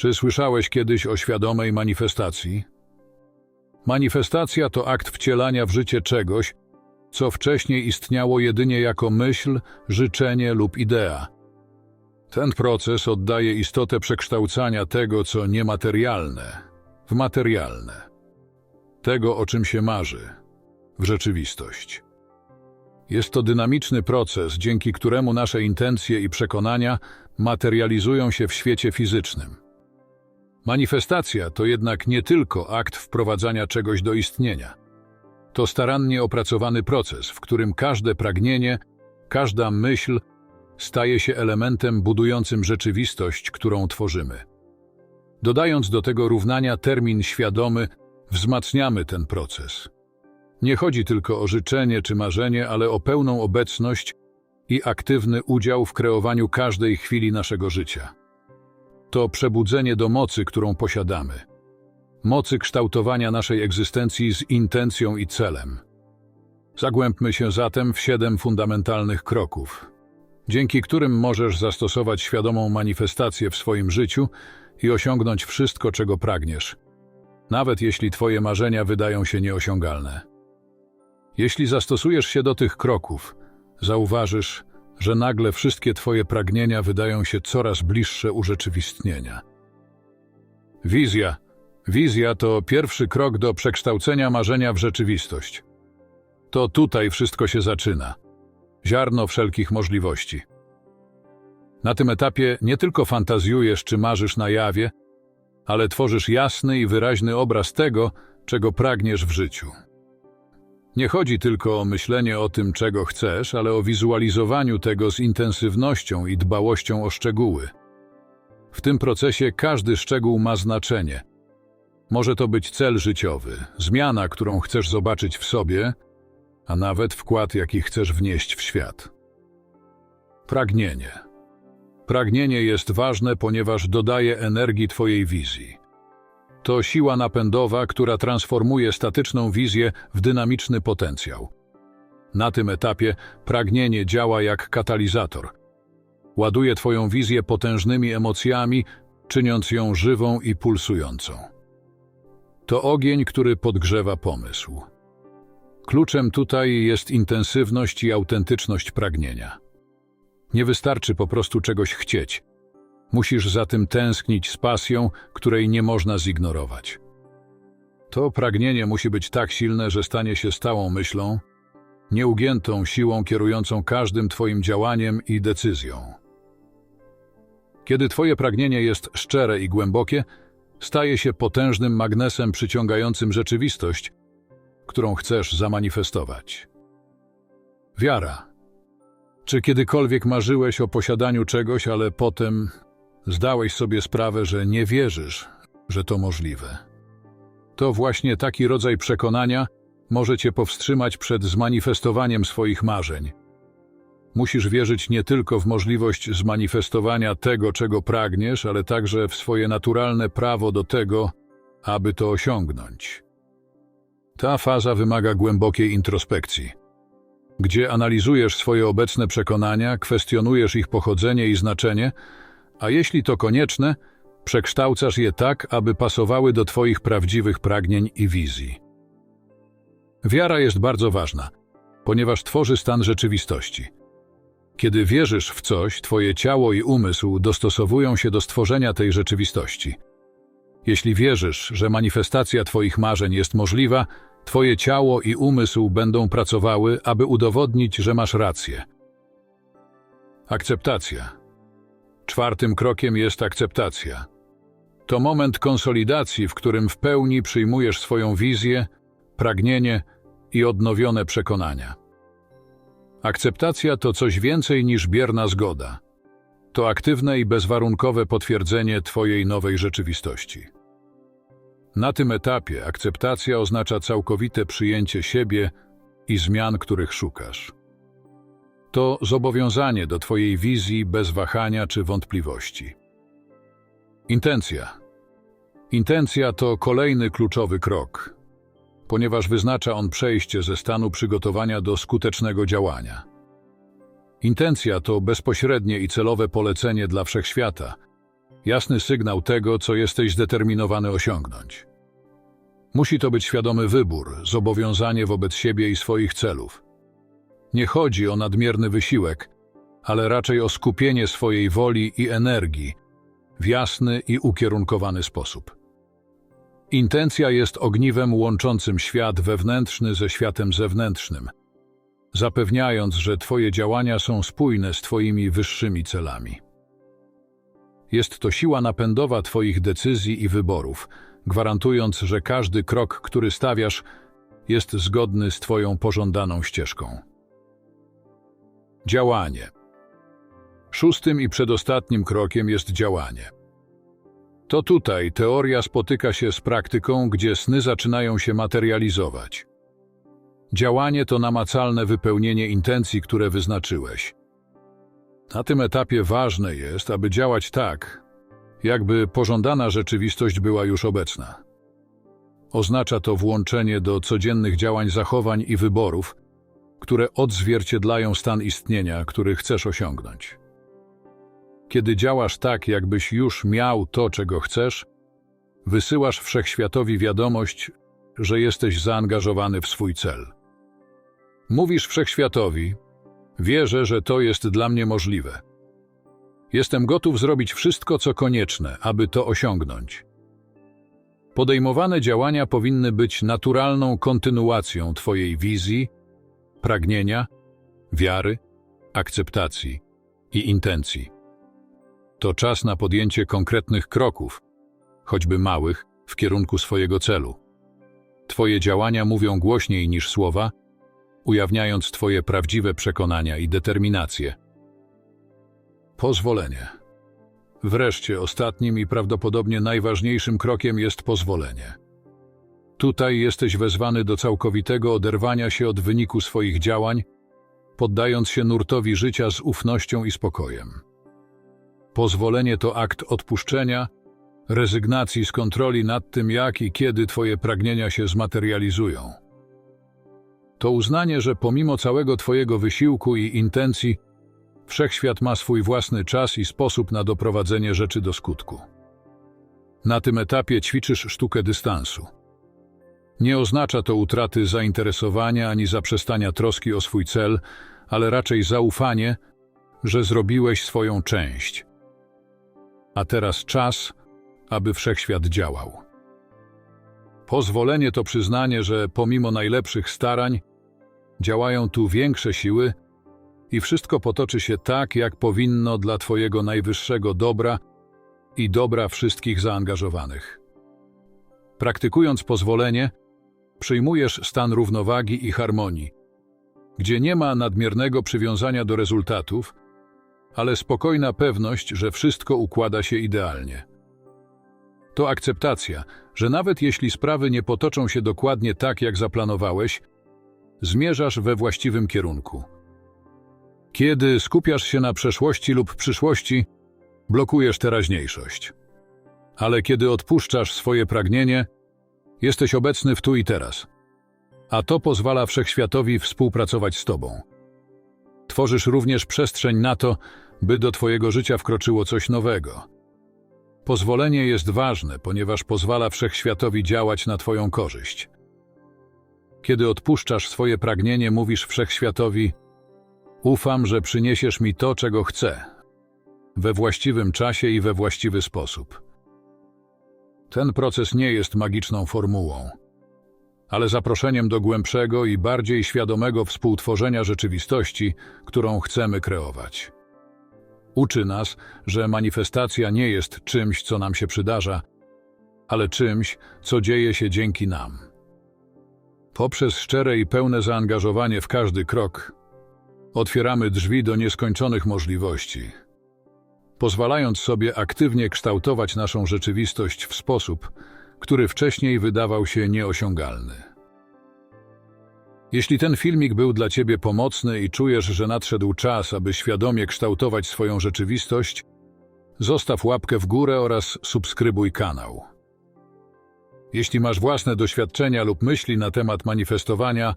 Czy słyszałeś kiedyś o świadomej manifestacji? Manifestacja to akt wcielania w życie czegoś, co wcześniej istniało jedynie jako myśl, życzenie lub idea. Ten proces oddaje istotę przekształcania tego, co niematerialne, w materialne. Tego, o czym się marzy, w rzeczywistość. Jest to dynamiczny proces, dzięki któremu nasze intencje i przekonania materializują się w świecie fizycznym. Manifestacja to jednak nie tylko akt wprowadzania czegoś do istnienia. To starannie opracowany proces, w którym każde pragnienie, każda myśl staje się elementem budującym rzeczywistość, którą tworzymy. Dodając do tego równania termin świadomy, wzmacniamy ten proces. Nie chodzi tylko o życzenie czy marzenie, ale o pełną obecność i aktywny udział w kreowaniu każdej chwili naszego życia. To przebudzenie do mocy, którą posiadamy. Mocy kształtowania naszej egzystencji z intencją i celem. Zagłębmy się zatem w siedem fundamentalnych kroków, dzięki którym możesz zastosować świadomą manifestację w swoim życiu i osiągnąć wszystko, czego pragniesz, nawet jeśli Twoje marzenia wydają się nieosiągalne. Jeśli zastosujesz się do tych kroków, zauważysz, że nagle wszystkie Twoje pragnienia wydają się coraz bliższe urzeczywistnienia. Wizja. Wizja to pierwszy krok do przekształcenia marzenia w rzeczywistość. To tutaj wszystko się zaczyna. Ziarno wszelkich możliwości. Na tym etapie nie tylko fantazjujesz czy marzysz na jawie, ale tworzysz jasny i wyraźny obraz tego, czego pragniesz w życiu. Nie chodzi tylko o myślenie o tym, czego chcesz, ale o wizualizowaniu tego z intensywnością i dbałością o szczegóły. W tym procesie każdy szczegół ma znaczenie. Może to być cel życiowy, zmiana, którą chcesz zobaczyć w sobie, a nawet wkład, jaki chcesz wnieść w świat. Pragnienie. Pragnienie jest ważne, ponieważ dodaje energii Twojej wizji. To siła napędowa, która transformuje statyczną wizję w dynamiczny potencjał. Na tym etapie pragnienie działa jak katalizator. Ładuje Twoją wizję potężnymi emocjami, czyniąc ją żywą i pulsującą. To ogień, który podgrzewa pomysł. Kluczem tutaj jest intensywność i autentyczność pragnienia. Nie wystarczy po prostu czegoś chcieć. Musisz za tym tęsknić z pasją, której nie można zignorować. To pragnienie musi być tak silne, że stanie się stałą myślą, nieugiętą siłą kierującą każdym Twoim działaniem i decyzją. Kiedy Twoje pragnienie jest szczere i głębokie, staje się potężnym magnesem przyciągającym rzeczywistość, którą chcesz zamanifestować. Wiara. Czy kiedykolwiek marzyłeś o posiadaniu czegoś, ale potem zdałeś sobie sprawę, że nie wierzysz, że to możliwe? To właśnie taki rodzaj przekonania może cię powstrzymać przed zmanifestowaniem swoich marzeń. Musisz wierzyć nie tylko w możliwość zmanifestowania tego, czego pragniesz, ale także w swoje naturalne prawo do tego, aby to osiągnąć. Ta faza wymaga głębokiej introspekcji, gdzie analizujesz swoje obecne przekonania, kwestionujesz ich pochodzenie i znaczenie, a jeśli to konieczne, przekształcasz je tak, aby pasowały do Twoich prawdziwych pragnień i wizji. Wiara jest bardzo ważna, ponieważ tworzy stan rzeczywistości. Kiedy wierzysz w coś, Twoje ciało i umysł dostosowują się do stworzenia tej rzeczywistości. Jeśli wierzysz, że manifestacja Twoich marzeń jest możliwa, Twoje ciało i umysł będą pracowały, aby udowodnić, że masz rację. Akceptacja. Czwartym krokiem jest akceptacja. To moment konsolidacji, w którym w pełni przyjmujesz swoją wizję, pragnienie i odnowione przekonania. Akceptacja to coś więcej niż bierna zgoda. To aktywne i bezwarunkowe potwierdzenie Twojej nowej rzeczywistości. Na tym etapie akceptacja oznacza całkowite przyjęcie siebie i zmian, których szukasz. To zobowiązanie do Twojej wizji bez wahania czy wątpliwości. Intencja. Intencja to kolejny kluczowy krok, ponieważ wyznacza on przejście ze stanu przygotowania do skutecznego działania. Intencja to bezpośrednie i celowe polecenie dla wszechświata, Jasny sygnał tego, co jesteś zdeterminowany osiągnąć. Musi to być świadomy wybór, zobowiązanie wobec siebie i swoich celów. Nie chodzi o nadmierny wysiłek, ale raczej o skupienie swojej woli i energii w jasny i ukierunkowany sposób. Intencja jest ogniwem łączącym świat wewnętrzny ze światem zewnętrznym, zapewniając, że Twoje działania są spójne z Twoimi wyższymi celami. Jest to siła napędowa Twoich decyzji i wyborów, gwarantując, że każdy krok, który stawiasz, jest zgodny z Twoją pożądaną ścieżką. Działanie. Szóstym i przedostatnim krokiem jest działanie. To tutaj teoria spotyka się z praktyką, gdzie sny zaczynają się materializować. Działanie to namacalne wypełnienie intencji, które wyznaczyłeś. Na tym etapie ważne jest, aby działać tak, jakby pożądana rzeczywistość była już obecna. Oznacza to włączenie do codziennych działań zachowań i wyborów, które odzwierciedlają stan istnienia, który chcesz osiągnąć. Kiedy działasz tak, jakbyś już miał to, czego chcesz, wysyłasz wszechświatowi wiadomość, że jesteś zaangażowany w swój cel. Mówisz wszechświatowi: Wierzę, że to jest dla mnie możliwe. Jestem gotów zrobić wszystko, co konieczne, aby to osiągnąć. Podejmowane działania powinny być naturalną kontynuacją Twojej wizji, pragnienia, wiary, akceptacji i intencji. To czas na podjęcie konkretnych kroków, choćby małych, w kierunku swojego celu. Twoje działania mówią głośniej niż słowa, ujawniając Twoje prawdziwe przekonania i determinację. Pozwolenie. Wreszcie ostatnim i prawdopodobnie najważniejszym krokiem jest pozwolenie. Tutaj jesteś wezwany do całkowitego oderwania się od wyniku swoich działań, poddając się nurtowi życia z ufnością i spokojem. Pozwolenie to akt odpuszczenia, rezygnacji z kontroli nad tym, jak i kiedy Twoje pragnienia się zmaterializują. To uznanie, że pomimo całego Twojego wysiłku i intencji, wszechświat ma swój własny czas i sposób na doprowadzenie rzeczy do skutku. Na tym etapie ćwiczysz sztukę dystansu. Nie oznacza to utraty zainteresowania ani zaprzestania troski o swój cel, ale raczej zaufanie, że zrobiłeś swoją część. A teraz czas, aby wszechświat działał. Pozwolenie to przyznanie, że pomimo najlepszych starań działają tu większe siły i wszystko potoczy się tak, jak powinno dla Twojego najwyższego dobra i dobra wszystkich zaangażowanych. Praktykując pozwolenie, przyjmujesz stan równowagi i harmonii, gdzie nie ma nadmiernego przywiązania do rezultatów, ale spokojna pewność, że wszystko układa się idealnie. To akceptacja, że nawet jeśli sprawy nie potoczą się dokładnie tak, jak zaplanowałeś, zmierzasz we właściwym kierunku. Kiedy skupiasz się na przeszłości lub przyszłości, blokujesz teraźniejszość. Ale kiedy odpuszczasz swoje pragnienie, jesteś obecny w tu i teraz. A to pozwala wszechświatowi współpracować z Tobą. Tworzysz również przestrzeń na to, by do Twojego życia wkroczyło coś nowego. Pozwolenie jest ważne, ponieważ pozwala wszechświatowi działać na Twoją korzyść. Kiedy odpuszczasz swoje pragnienie, mówisz wszechświatowi: Ufam, że przyniesiesz mi to, czego chcę, we właściwym czasie i we właściwy sposób. Ten proces nie jest magiczną formułą, ale zaproszeniem do głębszego i bardziej świadomego współtworzenia rzeczywistości, którą chcemy kreować. Uczy nas, że manifestacja nie jest czymś, co nam się przydarza, ale czymś, co dzieje się dzięki nam. Poprzez szczere i pełne zaangażowanie w każdy krok, otwieramy drzwi do nieskończonych możliwości, pozwalając sobie aktywnie kształtować naszą rzeczywistość w sposób, który wcześniej wydawał się nieosiągalny. Jeśli ten filmik był dla Ciebie pomocny i czujesz, że nadszedł czas, aby świadomie kształtować swoją rzeczywistość, zostaw łapkę w górę oraz subskrybuj kanał. Jeśli masz własne doświadczenia lub myśli na temat manifestowania,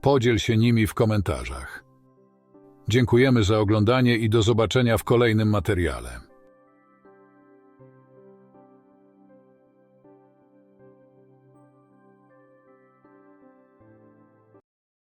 podziel się nimi w komentarzach. Dziękujemy za oglądanie i do zobaczenia w kolejnym materiale.